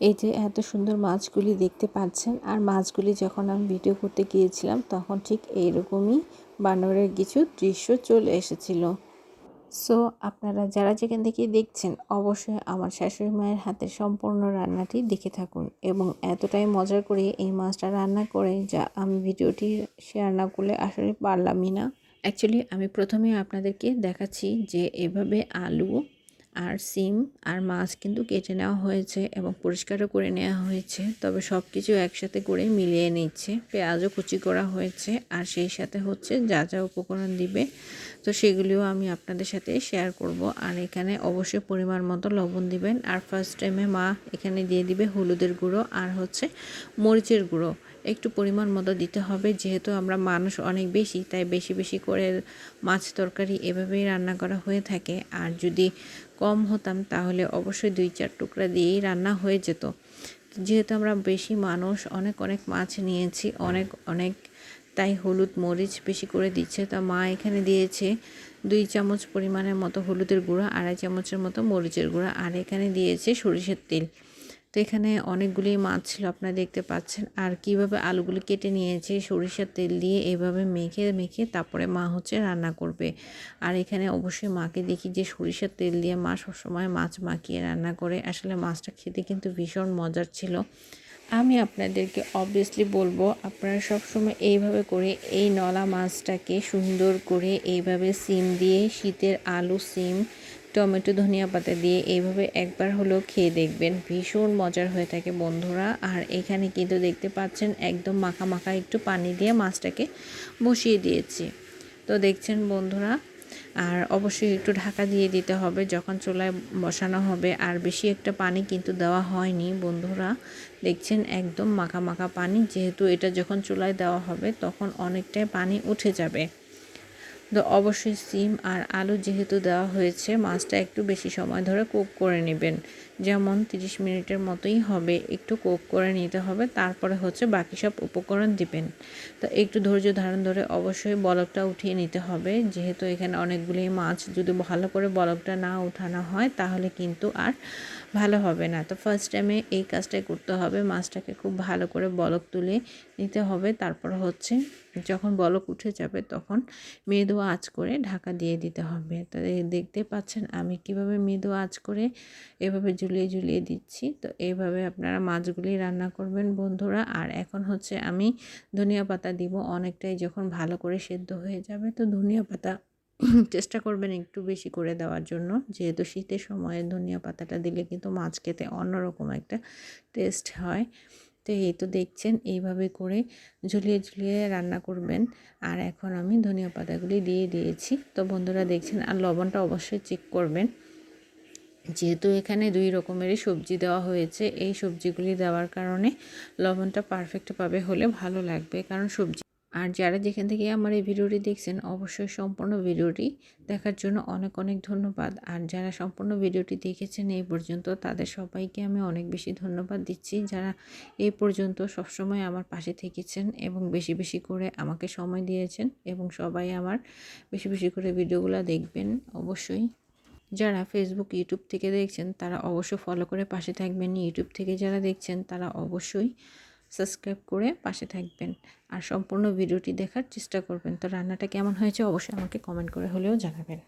এই যে এত সুন্দর মাছগুলি দেখতে পাচ্ছেন, আর মাছগুলি যখন আমি ভিডিও করতে গিয়েছিলাম, তখন ঠিক এইরকমই বানরের কিছু দৃশ্য চলে এসেছিল। সো আপনারা যারা যেখান থেকে দেখছেন, অবশ্যই আমার শাশুড়ি মায়ের হাতে সম্পূর্ণ রান্নাটি দেখে থাকুন এবং এতটাই মজার করে এই মাছটা রান্না করে যা আমি ভিডিওটি শেয়ার না করলে আসলে পারলামই না। অ্যাকচুয়ালি আমি প্রথমে আপনাদেরকে দেখাচ্ছি যে এভাবে আলু আর সিম আর মাছ কিন্তু কেটে নেওয়া হয়েছে এবং পরিষ্কারও করে নেওয়া হয়েছে। তবে সব কিছু একসাথে করে মিলিয়ে নিচ্ছে। পেঁয়াজও কুচি করা হয়েছে আর সেই সাথে হচ্ছে যা যা উপকরণ দিবে, তো সেগুলিও আমি আপনাদের সাথে শেয়ার করব। আর এখানে অবশ্যই পরিমাণ মতো লবণ দিবেন। আর ফার্স্ট টাইমে মা এখানে দিয়ে দিবে হলুদের গুঁড়ো আর হচ্ছে মরিচের গুঁড়ো। একটু পরিমাণ মতো দিতে হবে। যেহেতু আমরা মানুষ অনেক বেশি, তাই বেশি বেশি করে মাছ তরকারি এভাবেই রান্না করা হয়ে থাকে। আর যদি কম হতাম, তাহলে অবশ্যই দুই চার টুকরা দিয়েই রান্না হয়ে যেত। যেহেতু আমরা বেশি মানুষ, অনেক অনেক মাছ নিয়েছি, অনেক অনেক, তাই হলুদ মরিচ বেশি করে দিচ্ছে। তা মা এখানে দিয়েছে দুই চামচ পরিমাণের মতো হলুদের গুঁড়া, আড়াই চামচের মতো মরিচের গুঁড়া, আর এখানে দিয়েছে সরিষার তেল। তো এখানে অনেকগুলি মাছ ছিল, আপনারা দেখতে পাচ্ছেন। আর কীভাবে আলুগুলি কেটে নিয়েছে, সরিষার তেল দিয়ে এভাবে মেখে মেখে তারপরে মা হচ্ছে রান্না করবে। আর এখানে অবশ্যই মাকে দেখি যে সরিষার তেল দিয়ে মা সবসময় মাছ মাখিয়ে রান্না করে। আসলে মাছটা খেতে কিন্তু ভীষণ মজার ছিল। আমি আপনাদেরকে অবভিয়াসলি বলব, আপনারা সবসময় এইভাবে করে এই নলা মাছটাকে সুন্দর করে এইভাবে সিম দিয়ে, শীতের আলু সিম টমেটো, ধনিয়া পাতা দিয়ে এইভাবে একবার হলেও খেয়ে দেখবেন। ভীষণ মজার হয়ে থাকে বন্ধুরা। আর এখানে কিন্তু দেখতে পাচ্ছেন একদম মাখা মাখা একটু পানি দিয়ে মাছটাকে বসিয়ে দিয়েছি। তো দেখছেন বন্ধুরা, আর অবশ্যই একটু ঢাকা দিয়ে দিতে হবে যখন চুলায় বসানো হবে। আর বেশি একটা পানি কিন্তু দেওয়া হয়নি বন্ধুরা। দেখছেন একদম মাখা মাখা পানি, যেহেতু এটা যখন চুলায় দেওয়া হবে তখন অনেকটাই পানি উঠে যাবে। তো অবশ্যই সিম আর আলু যেহেতু দেওয়া হয়েছে, মাছটা একটু বেশি সময় ধরে কুক করে নেবেন। যেমন 30 মিনিটের মতোই হবে, একটু কুক করে নিতে হবে, তারপরে হচ্ছে বাকি সব উপকরণ দিবেন। তো একটু ধৈর্য ধারণ ধরে অবশ্যই বলকটা উঠিয়ে নিতে হবে, যেহেতু এখানে অনেকগুলি মাছ, যদি ভালো করে বলকটা না উঠানো হয়, তাহলে কিন্তু আর ভালো হবে না। তো ফার্স্ট টাইমে এই কাজটাই করতে হবে, মাছটাকে খুব ভালো করে বলক তুলে নিতে হবে, তারপর হচ্ছে যখন বলক উঠে যাবে, তখন মৃদু আঁচ করে ঢাকা দিয়ে দিতে হবে। তো দেখতে পাচ্ছেন আমি কীভাবে মৃদু আঁচ করে এভাবে ঝুলিয়ে ঝুলিয়ে দিচ্ছি। তো এইভাবে আপনারা মাছগুলি রান্না করবেন বন্ধুরা। আর এখন হচ্ছে আমি ধনিয়া পাতা দিব। অনেকটাই যখন ভালো করে সেদ্ধ হয়ে যাবে তো ধনিয়া পাতা চেষ্টা করবেন একটু বেশি করে দেওয়ার জন্য। যেহেতু শীতের সময়ে ধনিয়া পাতাটা দিলে কিন্তু মাছ খেতে অন্যরকম একটা টেস্ট হয়। তো এই তো দেখছেন, এইভাবে করে ঝুলিয়ে ঝুলিয়ে রান্না করবেন। আর এখন আমি ধনিয়া পাতাগুলি দিয়ে দিয়েছি। তো বন্ধুরা দেখছেন, আর লবণটা অবশ্যই চেক করবেন। যেহেতু এখানে দুই রকমেরই সবজি দেওয়া হয়েছে, এই সবজিগুলি দেওয়ার কারণে লবণটা পারফেক্টভাবে হলে ভালো লাগবে, কারণ সবজি আর যারা যেখান থেকে আমার এই ভিডিওটি দেখছেন, অবশ্যই সম্পূর্ণ ভিডিওটি দেখার জন্য অনেক অনেক ধন্যবাদ। আর যারা সম্পূর্ণ ভিডিওটি দেখেছেন এই পর্যন্ত, তাদের সবাইকে আমি অনেক বেশি ধন্যবাদ দিচ্ছি। যারা এই পর্যন্ত সবসময় আমার পাশে থেকেছেন এবং বেশি বেশি করে আমাকে সময় দিয়েছেন এবং সবাই আমার বেশি বেশি করে ভিডিওগুলো দেখবেন, অবশ্যই। যারা ফেসবুক ইউটিউব থেকে দেখছেন, তারা অবশ্যই ফলো করে পাশে থাকবেন। ইউটিউব থেকে যারা দেখছেন, তারা অবশ্যই সাবস্ক্রাইব করে পাশে থাকবেন। আর সম্পূর্ণ ভিডিওটি দেখার চেষ্টা করবেন। তো রান্নাটা কেমন হয়েছে অবশ্যই আমাকে কমেন্ট করে হলেও জানাবেন।